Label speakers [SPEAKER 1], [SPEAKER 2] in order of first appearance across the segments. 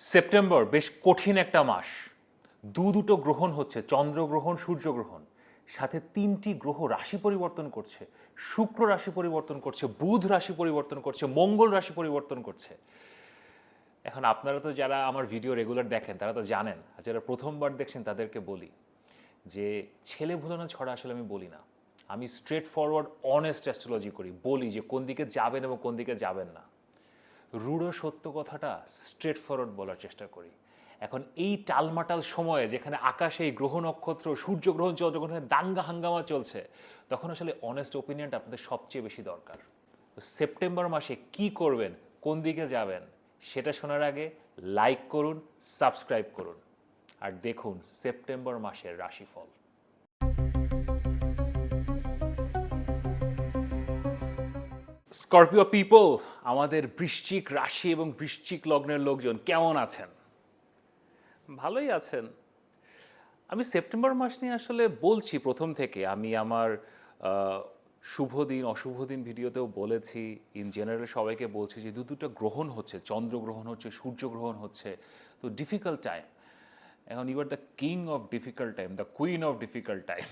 [SPEAKER 1] September বেশ কঠিন একটা মাস। দু দুটো গ্রহণ হচ্ছে চন্দ্রগ্রহণ সূর্যগ্রহণ সাথে তিনটি গ্রহ রাশি পরিবর্তন করছে। শুক্র রাশি পরিবর্তন করছে, বুধ রাশি পরিবর্তন করছে, মঙ্গল রাশি পরিবর্তন করছে। এখন আপনারা তো যারা আমার ভিডিও রেগুলার দেখেন, তারা তো জানেন, আর যারা প্রথমবার দেখছেন তাদেরকে বলি যে, ছেলে ভুলানো ছড়া আসলে আমি বলি না। আমি স্ট্রেট ফরওয়ার্ড অনেস্ট অ্যাস্ট্রোলজি করি, বলি যে কোন দিকে যাবেন এবং কোন দিকে যাবেন না। রূঢ় সত্য কথাটা স্ট্রেট ফরওয়ার্ড বলার চেষ্টা করি। এখন এই টালমাটাল সময়ে যেখানে আকাশে এই গ্রহ নক্ষত্র, সূর্যগ্রহণ, চন্দ্রগ্রহণের দাঙ্গা হাঙ্গামা চলছে, তখন আসলে অনেস্ট ওপিনিয়নটা আপনাদের সবচেয়ে বেশি দরকার। তো সেপ্টেম্বর মাসে কি করবেন, কোন দিকে যাবেন, সেটা শোনার আগে লাইক করুন সাবস্ক্রাইব করুন। আর দেখুন সেপ্টেম্বর মাসের রাশিফল। স্করপিও পিপল আমাদের বৃশ্চিক রাশি এবং বৃশ্চিক লগ্নের লোকজন, কেমন আছেন? ভালোই আছেন। আমি সেপ্টেম্বর মাস নিয়ে আসলে বলছি প্রথম থেকে। আমি আমার শুভ দিন, অশুভ দিন ভিডিওতেও বলেছি। ইন জেনারেল সবাইকে বলছি যে দু দুটো গ্রহণ হচ্ছে। চন্দ্রগ্রহণ হচ্ছে সূর্যগ্রহণ হচ্ছে। তো ডিফিকাল্ট টাইম এখন you are the king of difficult time the queen of difficult time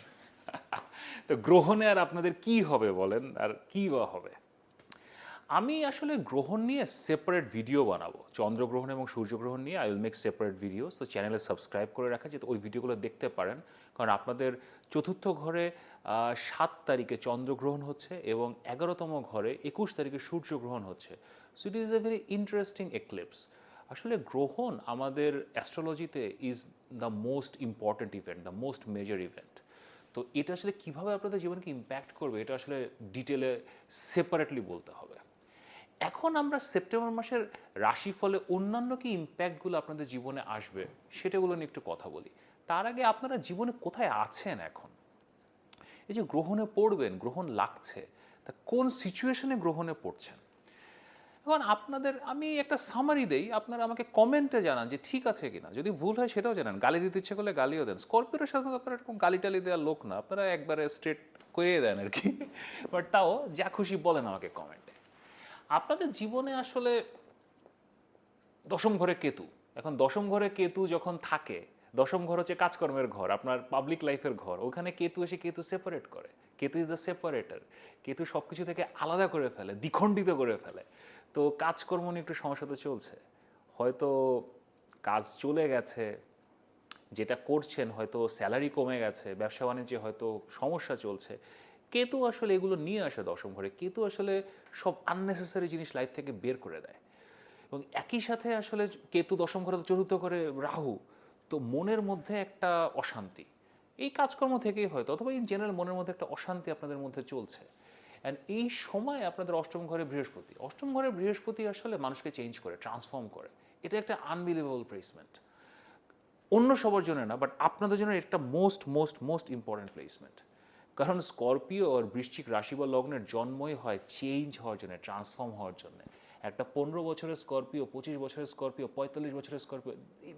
[SPEAKER 1] তো গ্রহণে আর আপনাদের কি হবে বলেন? আর কি বা হবে? আমি আসলে গ্রহণ নিয়ে সেপারেট ভিডিও বানাবো। চন্দ্রগ্রহণ এবং সূর্যগ্রহণ নিয়ে I will make separate video তো চ্যানেলে সাবস্ক্রাইব করে রাখা যাতে ওই ভিডিওগুলো দেখতে পারেন। কারণ আপনাদের চতুর্থ ঘরে সাত তারিখে চন্দ্রগ্রহণ হচ্ছে এবং এগারোতম ঘরে একুশ তারিখে সূর্যগ্রহণ হচ্ছে। So it is a very interesting eclipse আসলে গ্রহণ আমাদের অ্যাস্ট্রোলজিতে is the most important event the most major event তো এটা আসলে কীভাবে আপনাদের জীবনকে ইম্প্যাক্ট করবে, এটা আসলে ডিটেলে সেপারেটলি বলতে হবে। এখন আমরা সেপ্টেম্বর মাসের রাশিফলে অন্যান্য কি ইম্প্যাক্টগুলো আপনাদের জীবনে আসবে সেটাগুলো নিয়ে একটু কথা বলি। তার আগে আপনারা জীবনে কোথায় আছেন এখন? এই যে গ্রহণে পড়বেন, গ্রহণ লাগছে, তা কোন সিচুয়েশনে গ্রহণে পড়ছেন? এখন আপনাদের, আমি একটা সামারি দেই, আপনারা আমাকে কমেন্টে জানান যে ঠিক আছে কিনা। যদি ভুল হয় সেটাও জানান, গালি দিতে ইচ্ছে করলে গালিও দেন। স্করপিওর সাথে আপনারা এরকম গালি টালি দেওয়ার লোক না, আপনারা একবারে স্ট্রেট করিয়ে দেন আর কি। বাট তাও যা খুশি বলেন আমাকে কমেন্টে আপনাদের জীবনে আসলে দশম ঘরে কেতু। এখন দশম ঘরে কেতু যখন থাকে, দশম ঘর হচ্ছে কাজকর্মের ঘর, আপনার পাবলিক লাইফের ঘর। ওখানে কেতু এসে কেতু সেপারেট করে। Ketu is the separator Ketu সব কিছু থেকে আলাদা করে ফেলে, দ্বিখণ্ডিত করে ফেলে। তো কাজকর্ম নিয়ে একটু সমস্যা তো চলছে। হয়তো কাজ চলে গেছে, যেটা করছেন হয়তো স্যালারি কমে গেছে ব্যবসা বাণিজ্যে হয়তো সমস্যা চলছে। কেতু আসলে এগুলো নিয়ে আসে দশম ঘরে। কেতু আসলে সব আননেসেসারি জিনিস লাইফ থেকে বের করে দেয়। এবং একই সাথে আসলে কেতু দশম ঘরে চতুর্থ করে রাহু, তো মনের মধ্যে একটা অশান্তি। এই কাজকর্ম থেকেই হয়তো, অথবা ইন জেনারেল মনের মধ্যে একটা অশান্তি আপনাদের মধ্যে চলছে। অ্যান্ড এই সময় আপনাদের অষ্টম ঘরে বৃহস্পতি। অষ্টম ঘরে বৃহস্পতি আসলে মানুষকে চেঞ্জ করে ট্রান্সফর্ম করে। এটা একটা আনবিলিভেবল প্লেসমেন্ট অন্য সবার জন্য না বাট আপনাদের জন্য একটা most most most important placement কারণ স্করপিও আর বৃশ্চিক রাশি বা লগ্নের জন্মই হয় চেঞ্জ হওয়ার জন্য ট্রান্সফর্ম হওয়ার জন্য। একটা পনেরো বছরের স্করপিও, পঁচিশ বছরের স্করপিও, পঁয়তাল্লিশ বছরের স্করপিও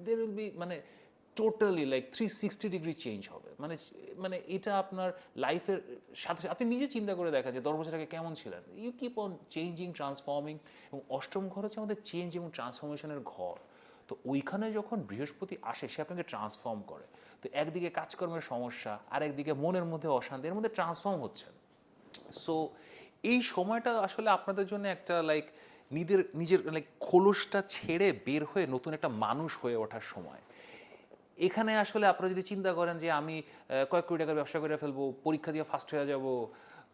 [SPEAKER 1] দের উইল বি মানে totally like three sixty degree change হবে। মানে মানে এটা আপনার লাইফের সাথে আপনি নিজে চিন্তা করে দেখেন যে দশ বছর আগে কেমন ছিলেন। You keep on changing transforming এবং অষ্টম ঘর হচ্ছে আমাদের চেঞ্জ এবং ট্রান্সফরমেশনের ঘর। তো ওইখানে যখন বৃহস্পতি আসে, সে আপনাকে ট্রান্সফর্ম করে। তো একদিকে কাজকর্মের সমস্যা আর একদিকে মনের মধ্যে অশান্তি, এর মধ্যে ট্রান্সফর্ম হচ্ছে। সো এই সময়টা আসলে আপনাদের জন্য একটা লাইক নিজের নিজের লাইক খোলসটা ছেড়ে বের হয়ে নতুন একটা মানুষ হয়ে ওঠার সময়। এখানে আসলে আপনারা যদি চিন্তা করেন যে আমি কয়েক কোটি টাকার ব্যবসা করে ফেলব, পরীক্ষা দিয়ে ফার্স্ট হয়ে যাব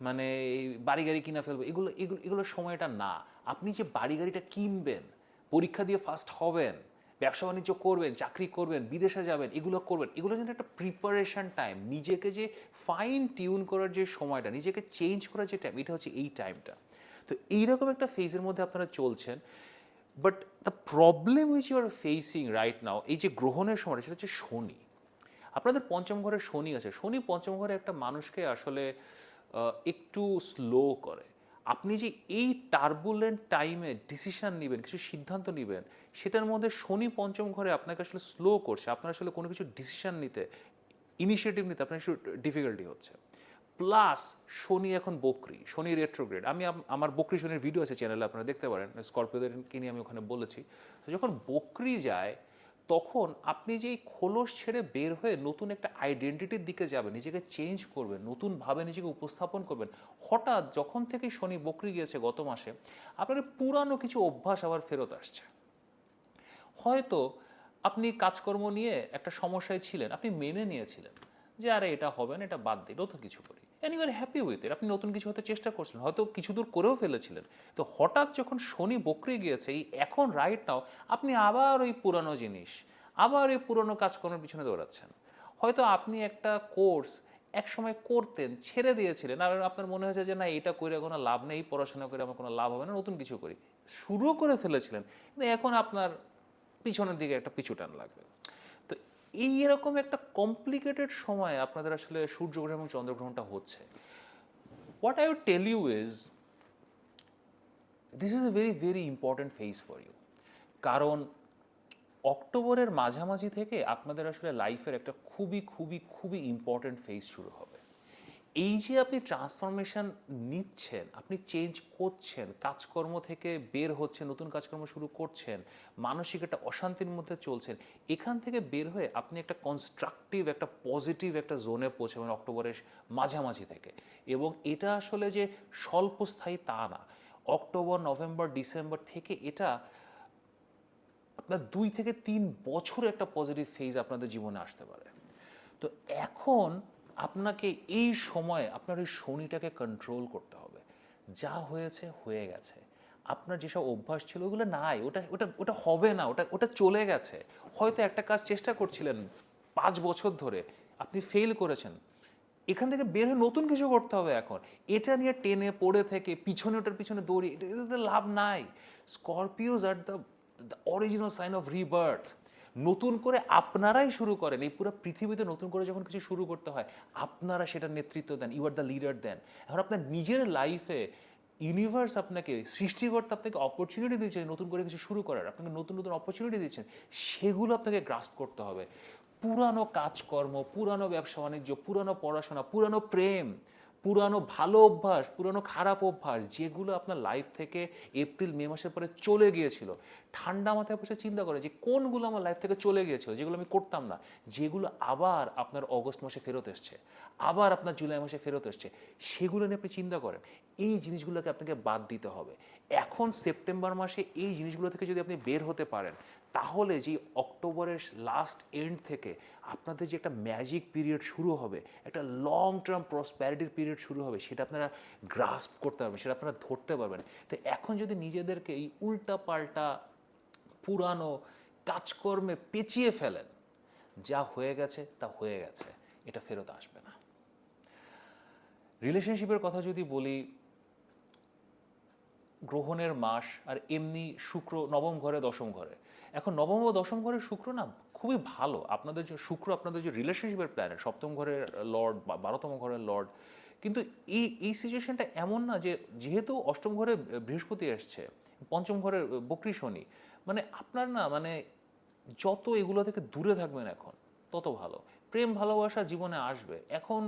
[SPEAKER 1] মানে এই বাড়ি গাড়ি কিনা ফেলব, এগুলো এগুলো এগুলোর সময়টা না। আপনি যে বাড়ি গাড়িটা কিনবেন, পরীক্ষা দিয়ে ফার্স্ট হবেন ব্যবসা বাণিজ্য করবেন, চাকরি করবেন, বিদেশে যাবেন, এগুলো করবেন, এগুলো কিন্তু একটা প্রিপারেশন টাইম নিজেকে যে ফাইন টিউন করার যে সময়টা, নিজেকে চেঞ্জ করার যে টাইম এটা হচ্ছে এই টাইমটা তো এইরকম একটা ফেজের মধ্যে আপনারা চলছেন but the problem which you are facing right now এই যে গ্রহণের সময়টা, সেটা হচ্ছে শনি। আপনাদের পঞ্চম ঘরে শনি আছে, শনি পঞ্চম ঘরে একটা মানুষকে আসলে একটু স্লো করে। আপনি যে এই টার্বুলেন্ট টাইমে ডিসিশন নেবেন, কিছু সিদ্ধান্ত নেবেন, সেটার মধ্যে শনি পঞ্চম ঘরে আপনাকে আসলে স্লো করছে। আপনার আসলে কোনো কিছু ডিসিশন নিতে ইনিশিয়েটিভ নিতে আপনার একটু ডিফিকাল্টি হচ্ছে। প্লাস শনি এখন বকরি, শনি রেট্রোগ্রেড আমি আমার বকরি শনির ভিডিও আছে চ্যানেলে আপনারা দেখতে পারেন। স্করপিওদেরকে নিয়ে আমি ওখানে বলেছি। যখন বকরি যায় তখন আপনি যেই খোলস ছেড়ে বের হয়ে নতুন একটা আইডেন্টিটির দিকে যাবেন, নিজেকে চেঞ্জ করবেন, নতুনভাবে নিজেকে উপস্থাপন করবেন, হঠাৎ যখন থেকে শনি বকরি গিয়েছে গত মাসে, আপনার পুরানো কিছু অভ্যাস আবার ফেরত আসছে। হয়তো আপনি কাজকর্ম নিয়ে একটা সমস্যায় ছিলেন, আপনি মেনে নিয়েছিলেন যে, আরে, এটা হবে না, এটা বাদ দিই নতুন কিছু করি and you are happy with it আপনি নতুন কিছু হতে চেষ্টা করছিলেন, হয়তো কিছু দূর করেও ফেলেছিলেন। তো হঠাৎ যখন শনি বকরি গিয়েছে, এই এখন রাইট নাও আপনি আবার ওই পুরানো জিনিস, আবার ওই পুরনো কাজকর্মের পিছনে দৌড়াচ্ছেন। হয়তো আপনি একটা কোর্স এক সময় করতেন, ছেড়ে দিয়েছিলেন, আর আপনার মনে হয়েছে যে না এটা করে কোনো লাভ নেই পড়াশোনা করে আমার কোনো লাভ হবে না, নতুন কিছু করি। শুরু করে ফেলেছিলেন, কিন্তু এখন আপনার পিছনের দিকে একটা পিছু টান লাগবে। এই এরকম একটা কমপ্লিকেটেড সময় আপনাদের আসলে সূর্যগ্রহণ এবং চন্দ্রগ্রহণটা হচ্ছে। What I would tell you is this is a very very important phase for you কারণ, অক্টোবরের মাঝামাঝি থেকে আপনাদের আসলে লাইফের একটা খুবই খুবই খুবই ইম্পর্ট্যান্ট ফেজ শুরু হবে। এই যে আপনি ট্রান্সফরমেশন নিচ্ছেন, আপনি চেঞ্জ করছেন, কাজকর্ম থেকে বের হচ্ছেন, নতুন কাজকর্ম শুরু করছেন, মানসিক একটা অশান্তির মধ্যে চলছেন, এখান থেকে বের হয়ে আপনি একটা কনস্ট্রাকটিভ একটা পজিটিভ একটা জোনে পৌঁছাবেন অক্টোবরের মাঝামাঝি থেকে। এবং এটা আসলে যে স্বল্পস্থায়ী তা না। অক্টোবর, নভেম্বর, ডিসেম্বর থেকে এটা আপনার দুই থেকে তিন বছর একটা পজিটিভ ফেজ আপনাদের জীবনে আসতে পারে। তো এখন আপনাকে এই সময় আপনার এই শনিটাকে কন্ট্রোল করতে হবে। যা হয়েছে, হয়ে গেছে। আপনার যেসব অভ্যাস ছিল, ওগুলো নাই। ওটা ওটা ওটা হবে না। ওটা ওটা চলে গেছে। হয়তো একটা কাজ চেষ্টা করছিলেন পাঁচ বছর ধরে, আপনি ফেল করেছেন। এখান থেকে বের হয়ে নতুন কিছু করতে হবে এখন। এটা নিয়ে টেনে পড়ে থেকে, পিছনে ওটার পিছনে দৌড়ি এটা- লাভ নাই। Scorpios are the original sign of rebirth নতুন করে আপনারাই শুরু করেন। এই পুরো পৃথিবীতে নতুন করে যখন কিছু শুরু করতে হয়, আপনারা সেটা নেতৃত্ব দেন। You are the leader then এখন আপনার নিজের লাইফে ইউনিভার্স আপনাকে, সৃষ্টিকর্তা আপনাকে অপরচুনিটি দিয়েছেন নতুন করে কিছু শুরু করার। আপনাকে নতুন নতুন অপরচুনিটি দিয়েছেন। সেগুলো আপনাকে গ্রাস্প করতে হবে। পুরানো কাজকর্ম, পুরানো ব্যবসা বাণিজ্য পুরানো পড়াশোনা, পুরানো প্রেম পুরানো ভালো অভ্যাস, পুরানো খারাপ অভ্যাস যেগুলো আপনার লাইফ থেকে এপ্রিল মে মাসের পরে চলে গিয়েছিল। ঠান্ডা মাথায় বসে চিন্তা করে যে কোনগুলো আমার লাইফ থেকে চলে গিয়েছিল, যেগুলো আমি করতাম না, যেগুলো আবার আপনার অগস্ট মাসে ফেরত এসছে, আবার আপনার জুলাই মাসে ফেরত এসছে, সেগুলো নিয়ে আপনি চিন্তা করেন। এই জিনিসগুলোকে আপনাকে বাদ দিতে হবে। এখন সেপ্টেম্বর মাসে এই জিনিসগুলো থেকে যদি আপনি বের হতে পারেন, তাহলে যে অক্টোবরের লাস্ট এন্ড থেকে আপনাদের যে একটা ম্যাজিক পিরিয়ড শুরু হবে, একটা লং টার্ম প্রসপ্যারিটির পিরিয়ড শুরু হবে, সেটা আপনারা গ্রাস্প করতে পারবেন, সেটা আপনারা ধরতে পারবেন। তো এখন যদি নিজেদেরকে এই উল্টা পাল্টা পুরানো কাজকর্মে পেঁচিয়ে ফেলেন, যা হয়ে গেছে তা হয়ে গেছে, এটা ফেরত আসবে না। রিলেশনশিপের কথা যদি বলি গ্রহণের মাস আর এমনি শুক্র, নবম ঘরে, দশম ঘরে। এখন নবম ও দশম ঘরের শুক্র না, খুবই ভালো। আপনাদের যে শুক্র, আপনাদের যে রিলেশনশিপের প্ল্যানেট সপ্তম ঘরের লর্ড বা বারোতম ঘরের লর্ড কিন্তু এই এই সিচুয়েশনটা এমন না যে, যেহেতু অষ্টম ঘরে বৃহস্পতি এসছে, পঞ্চম ঘরের বকরি শনি মানে আপনার না মানে যত এগুলো থেকে দূরে থাকবেন এখন, তত ভালো। প্রেম, ভালোবাসা জীবনে আসবে। এখন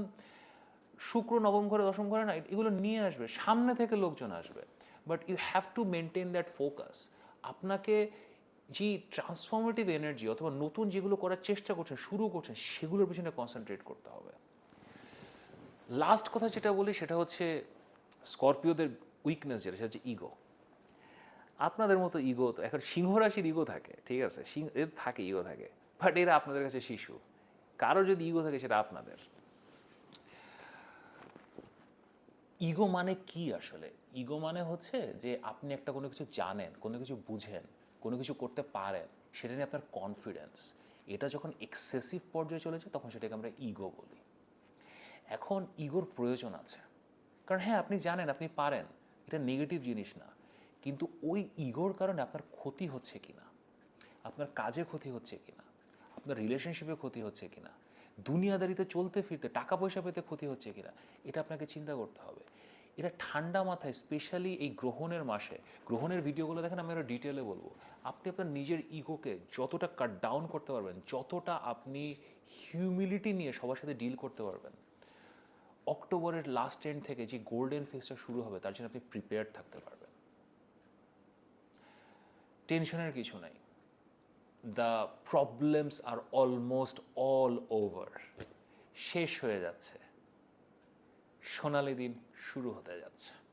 [SPEAKER 1] শুক্র, নবম ঘরে, দশম ঘরে না, এগুলো নিয়ে আসবে, সামনে থেকে লোকজন আসবে। But you have to maintain that focus আপনাকে যে ট্রান্সফর্মেটিভ এনার্জি অথবা নতুন যেগুলো করার চেষ্টা করছেন, শুরু করছেন, সেগুলোর পিছনে কনসেন্ট্রেট করতে হবে। লাস্ট কথা যেটা বলি, সেটা হচ্ছে স্করপিওদের উইকনেস যেটা, সেটা হচ্ছে ইগো আপনাদের মতো ইগো তো, এখন সিংহ রাশির ইগো থাকে, ঠিক আছে? সিংহ এর থাকে ইগো থাকে। বাট এরা আপনাদের কাছে শিশু। কারও যদি ইগো থাকে, সেটা আপনাদের। ইগো মানে কি আসলে? ইগো মানে হচ্ছে যে আপনি একটা কোনো কিছু জানেন, কোনো কিছু বুঝেন, কোনো কিছু করতে পারেন, সেটা নিয়ে আপনার কনফিডেন্স এটা যখন এক্সেসিভ পর্যায়ে চলেছে তখন সেটাকে আমরা ইগো বলি। এখন ইগোর প্রয়োজন আছে। কারণ হ্যাঁ আপনি জানেন, আপনি পারেন, এটা নেগেটিভ জিনিস না। কিন্তু ওই ইগোর কারণে আপনার ক্ষতি হচ্ছে কিনা? আপনার কাজে ক্ষতি হচ্ছে কিনা? আপনার রিলেশনশিপে ক্ষতি হচ্ছে কিনা? দুনিয়াদারিতে চলতে ফিরতে, টাকা পয়সা পেতে ক্ষতি হচ্ছে কিনা? এটা আপনাকে চিন্তা করতে হবে। এটা ঠান্ডা মাথায় স্পেশালি এই গ্রহণের মাসে, গ্রহণের ভিডিওগুলো দেখেন আমি আরও ডিটেলে বলব। আপনি আপনার নিজের ইগোকে যতটা কাট ডাউন করতে পারবেন, যতটা আপনি হিউমিলিটি নিয়ে সবার সাথে ডিল করতে পারবেন, অক্টোবরের লাস্ট এন্ড থেকে যে গোল্ডেন ফেজটা শুরু হবে, তার জন্য আপনি প্রিপেয়ার থাকতে পারবেন। টেনশনের কিছু নাই। The problems are almost all over শেষ হয়ে যাচ্ছে। সোনালি দিন শুরু হতে যাচ্ছে।